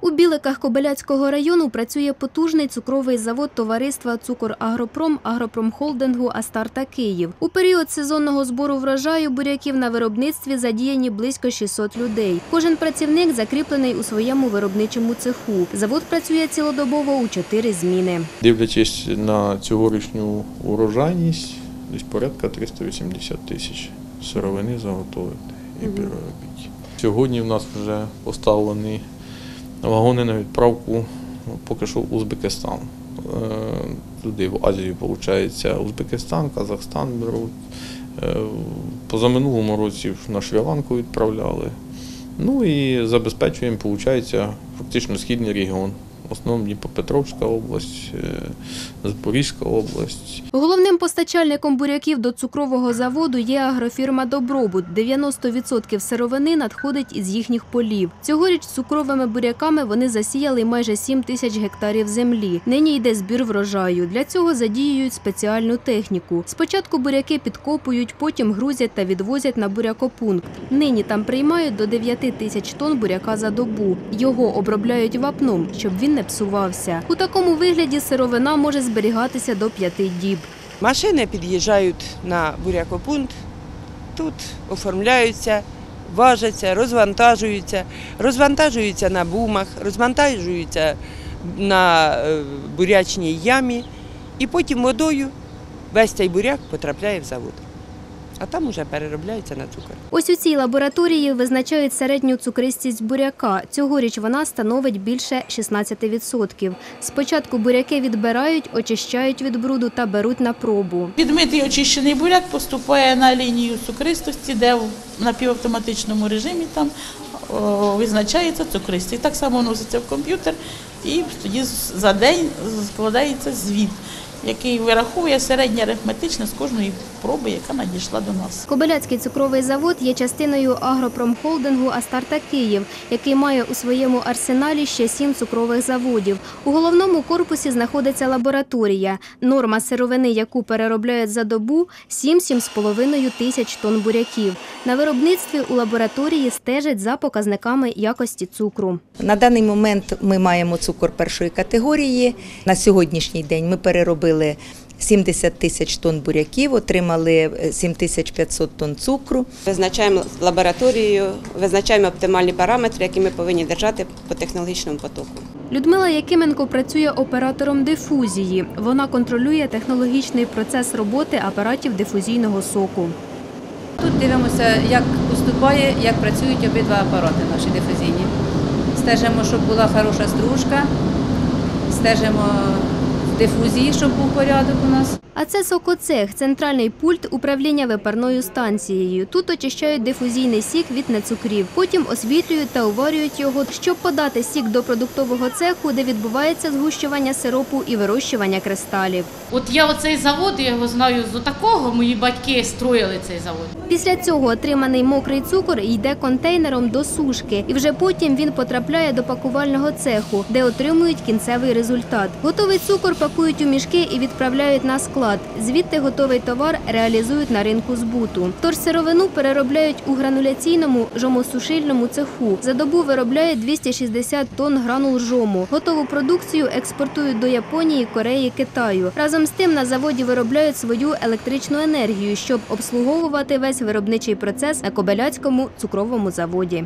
У Біликах Кобиляцького району працює потужний цукровий завод товариства «Цукор Агропром» агропромхолдингу «Астарта Київ». У період сезонного збору врожаю буряків на виробництві задіяні близько 600 людей. Кожен працівник закріплений у своєму виробничому цеху. Завод працює цілодобово у чотири зміни. Дивлячись на цьогорічню урожайність, десь порядка 380 тисяч сировини заготовити і переробити. Сьогодні в нас вже поставлені вагони на відправку ну, поки що в Узбекистан. Е, Туди в Азію, виходить, Узбекистан, Казахстан беруть. Е, Позаминулому році на Шрі-Ланку відправляли. Ну і забезпечуємо, виходить, фактично східний регіон. В основному Дніпропетровська область, е, Запорізька область. Головним постачальником буряків до цукрового заводу є агрофірма «Добробут». 90% сировини надходить із їхніх полів. Цьогоріч цукровими буряками вони засіяли майже 7 тисяч гектарів землі. Нині йде збір врожаю. Для цього задіюють спеціальну техніку. Спочатку буряки підкопують, потім грузять та відвозять на бурякопункт. Нині там приймають до 9 тисяч тонн буряка за добу. Його обробляють вапном, щоб він не псувався. У такому вигляді сировина може зберігатися до 5 діб. Машини під'їжджають на бурякопункт, тут оформляються, важаться, розвантажуються, розвантажуються на бумах, розвантажуються на е, бурячній ямі, і потім водою весь цей буряк потрапляє в завод. А там уже переробляється на цукор. Ось у цій лабораторії визначають середню цукристість буряка. Цьогоріч вона становить більше 16%. Спочатку буряки відбирають, очищають від бруду та беруть на пробу. Підмитий очищений буряк поступає на лінію цукристості, де в напівавтоматичному режимі там визначається цукристість. Так само вноситься в комп'ютер і тоді за день складається звіт, який вираховує середнє арифметичне з кожної проби, яка надійшла до нас. Кобиляцький цукровий завод є частиною агропромхолдингу «Астарта Київ», який має у своєму арсеналі ще сім цукрових заводів. У головному корпусі знаходиться лабораторія. Норма сировини, яку переробляють за добу – 7-7,5 тисяч тонн буряків. На виробництві у лабораторії стежать за показниками якості цукру. На даний момент ми маємо цукор першої категорії. На сьогоднішній день ми переробили 70 тисяч тонн буряків, отримали 7500 тонн цукру. Визначаємо лабораторією, визначаємо оптимальні параметри, які ми повинні держати по технологічному потоку. Людмила Якименко працює оператором дифузії. Вона контролює технологічний процес роботи апаратів дифузійного соку. Тут дивимося, як поступає, як працюють обидва апарати наші дифузійні. Стежимо, щоб була хороша стружка, стежимо дифузії, щоб був порядок у нас. А це сокоцех – центральний пульт управління випарною станцією. Тут очищають дифузійний сік від нецукрів. Потім освітлюють та уварюють його, щоб подати сік до продуктового цеху, де відбувається згущування сиропу і вирощування кристалів. От я оцей завод, я його знаю з такого, мої батьки строїли цей завод. Після цього отриманий мокрий цукор йде контейнером до сушки, і вже потім він потрапляє до пакувального цеху, де отримують кінцевий результат. Готовий цукор пакують у мішки і відправляють на склад. Звідти готовий товар реалізують на ринку збуту. Тож сировину переробляють у грануляційному жомосушильному цеху. За добу виробляють 260 тонн гранул жому. Готову продукцію експортують до Японії, Кореї, Китаю. Разом з тим на заводі виробляють свою електричну енергію, щоб обслуговувати весь виробничий процес на Кобеляцькому цукровому заводі.